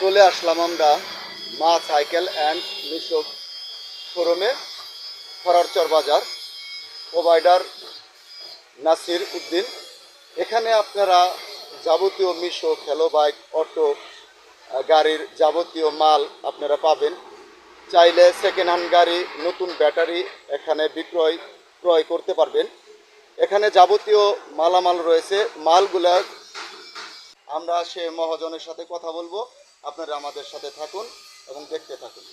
চলে আসলাম আমরা মা সাইকেল অ্যান্ড মিশো শোরুমে ফরারচর বাজার প্রোভাইডার নাসির উদ্দিন। এখানে আপনারা যাবতীয় মিশো খেলো বাইক, অটো গাড়ির যাবতীয় মাল আপনারা পাবেন। চাইলে সেকেন্ড হ্যান্ড গাড়ি, নতুন ব্যাটারি এখানে বিক্রয়, ক্রয় করতে পারবেন। এখানে যাবতীয় মালামাল রয়েছে। মালগুলা আমরা সে মহাজনের সাথে কথা বলব। আপনারা আমাদের সাথে থাকুন এবং দেখতে থাকুন।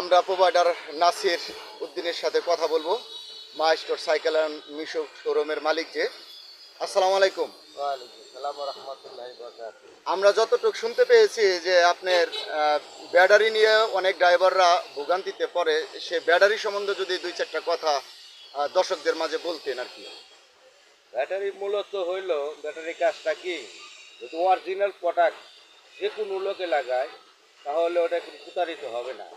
আমরা প্রোভাইডার নাসির উদ্দিনের সাথে কথা বলব মা স্টোর সাইকেল অ্যান্ড মিশো শোরুমের মালিক যে। আসসালামু আলাইকুম। আমরা যতটুকু শুনতে পেয়েছি যে আপনার ব্যাটারি নিয়ে অনেক ড্রাইভাররা ভোগান্তিতে পড়ে সে ব্যাটারি সম্বন্ধে যদি দুই চারটা কথা দর্শকদের মাঝে বলতেন আর কি। ব্যাটারি মূলত হইল ব্যাটারি কাজটা কি? যদি অরিজিনাল প্রোডাক্ট যে কোনো লোকে লাগায় তাহলে ওটা কিন্তু প্রতারিত হবে না।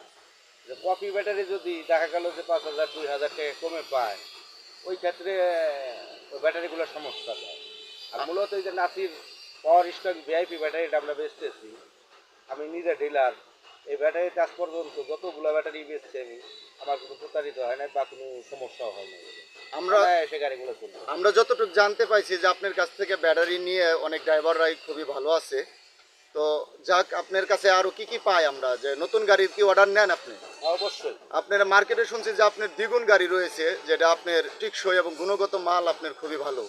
যে কপি ব্যাটারি যদি দেখা গেল যে পাঁচ হাজার দুই হাজার টাকা কমে পায় ওই ক্ষেত্রে ওই ব্যাটারিগুলোর সমস্যা হয়। আর মূলত এই যে নাসির পাওয়ার স্টক ভিআইপি ব্যাটারিটা আমরা বেচতেছি আমি নিজে ডিলার এই ব্যাটারির কাজ পর্যন্ত যতগুলো ব্যাটারি বেচছি আমি আমার কোনো প্রতারিত হয় না বা কোনো সমস্যাও হয় না আমরা আমরা এসে গাড়িগুলো চলবে। আমরা যতটুকু জানতে পাইছি যে আপনার কাছ থেকে ব্যাটারি নিয়ে অনেক ড্রাইভাররাই খুবই ভালো আছে। তো যাক আপনার কাছে আরও কি কি পাই আমরা? যে নতুন গাড়ির কি অর্ডার নেন আপনি? অবশ্যই। আপনার মার্কেটে শুনছি যে আপনার দ্বিগুণ গাড়ি রয়েছে যেটা আপনার টিকসই এবং গুণগত মাল আপনার খুবই ভালো।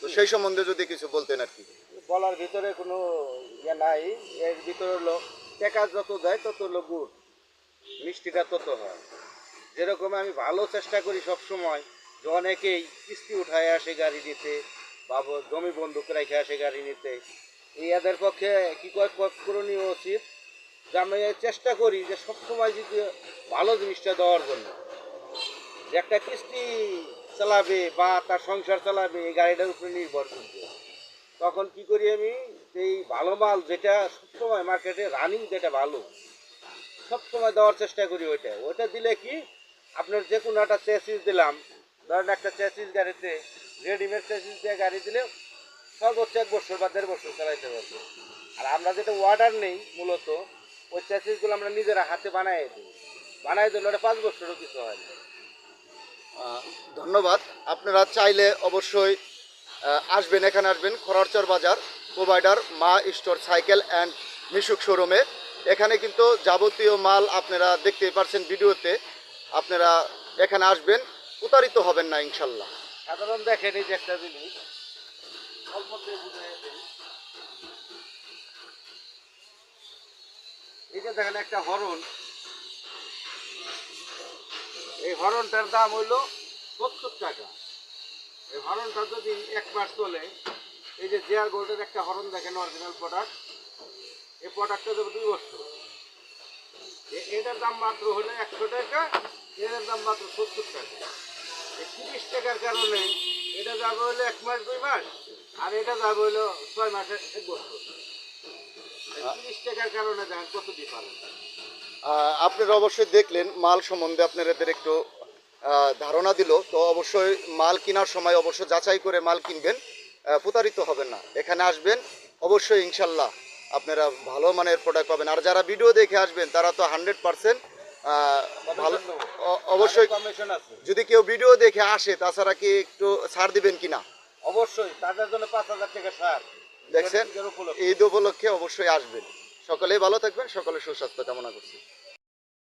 তো সেই সম্বন্ধে যদি কিছু বলতেন আর কি। বলার ভিতরে কোনো ইয়ে নাই এর ভিতরে হলো টাকা যত দেয়, তত গুড় মিষ্টিটা তত হয়। যেরকম আমি ভালো চেষ্টা করি সব সময় যে অনেকেই কিস্তি উঠায় আসে গাড়ি নিতে বা জমি বন্দুক রেখে আসে গাড়ি নিতে। এদের পক্ষে ক- করণীয় উচিত? যে আমি চেষ্টা করি যে সবসময় যদি ভালো জিনিসটা দেওয়ার জন্য। যে একটা কিস্তি চালাবে বা তার সংসার চালাবে, এই গাড়িটার উপরে নির্ভর করবে। তখন কি করি আমি এই ভালো মাল যেটা সবসময় মার্কেটে রানিং যেটা ভালো, সবসময় দেওয়ার চেষ্টা করি ওইটা। ওইটা দিলে কি, আপনার যে কোনো একটা চেসিস দিলাম, ধরেন একটা চেসিস গাড়িতে রেডিমেড চেসিস দিয়ে গাড়ি দিলে সর্বোচ্চ এক বছর বা দেড় বছর চালাইতে পারবে। আর আমরা যেটা অর্ডার নেই মূলত, ওই চেসিসগুলো আমরা নিজেরা হাতে বানাই দিই। বানাই দিলে ওটা পাঁচ বছরও কিছু হয় ধন্যবাদ। আপনারা চাইলে অবশ্যই আসবেন, এখানে আসবেন খরচর বাজার প্রোভাইডার মা স্টোর সাইকেল অ্যান্ড মিশুক শোরুমে এখানে কিন্তু যাবতীয় মাল আপনারা দেখতে পারছেন ভিডিওতে। আপনারা এখানে আসবেন প্রতারিত হবেন না, ইনশাল্লাহ। সাধারণ দেখেন এই যে একটা জিনিস। এই যে দেখেন একটা হরণ। এই হরণটার দাম হইল সত্তর টাকা। এই হরণটা যদি এক মাস চলে এই যে জিয়ার গোল্ডের একটা হরণ দেখেন অরিজিনাল প্রোডাক্ট এই প্রোডাক্টটা দেবে দুই বছর এটার দাম মাত্র হলো একশো টাকা এটার দাম মাত্র সত্তর টাকা। এই তিরিশ টাকার কারণে এটা যাবে হলো এক মাস দুই মাস আর এটা যাবে হলো ছয় মাসে এক বছর। তিরিশ টাকার কারণে দেখেন কত ডিফারেন্স আহ, আপনারা অবশ্যই দেখলেন মাল সম্বন্ধে আপনাদের একটু ধারণা দিল তো অবশ্যই মাল কেনার সময় অবশ্যই যাচাই করে মাল কিনবেন প্রতারিত হবেন না। এখানে আসবেন অবশ্যই ইনশাল্লাহ আপনারা ভালো মানের প্রোডাক্ট পাবেন। আর যারা ভিডিও দেখে আসবেন তারা তো হান্ড্রেড পারসেন্ট ভালো অবশ্যই কমিশন আছে। যদি কেউ ভিডিও দেখে আসে তাছাড়া কি একটু ছাড় দিবেন কিনা? অবশ্যই তাদের জন্য পাঁচ হাজার টাকা সার দেখছেন। ঈদ উপলক্ষে অবশ্যই আসবেন। সকলেই ভালো থাকবেন সকলে সুস্বাস্থ্য কামনা করছি।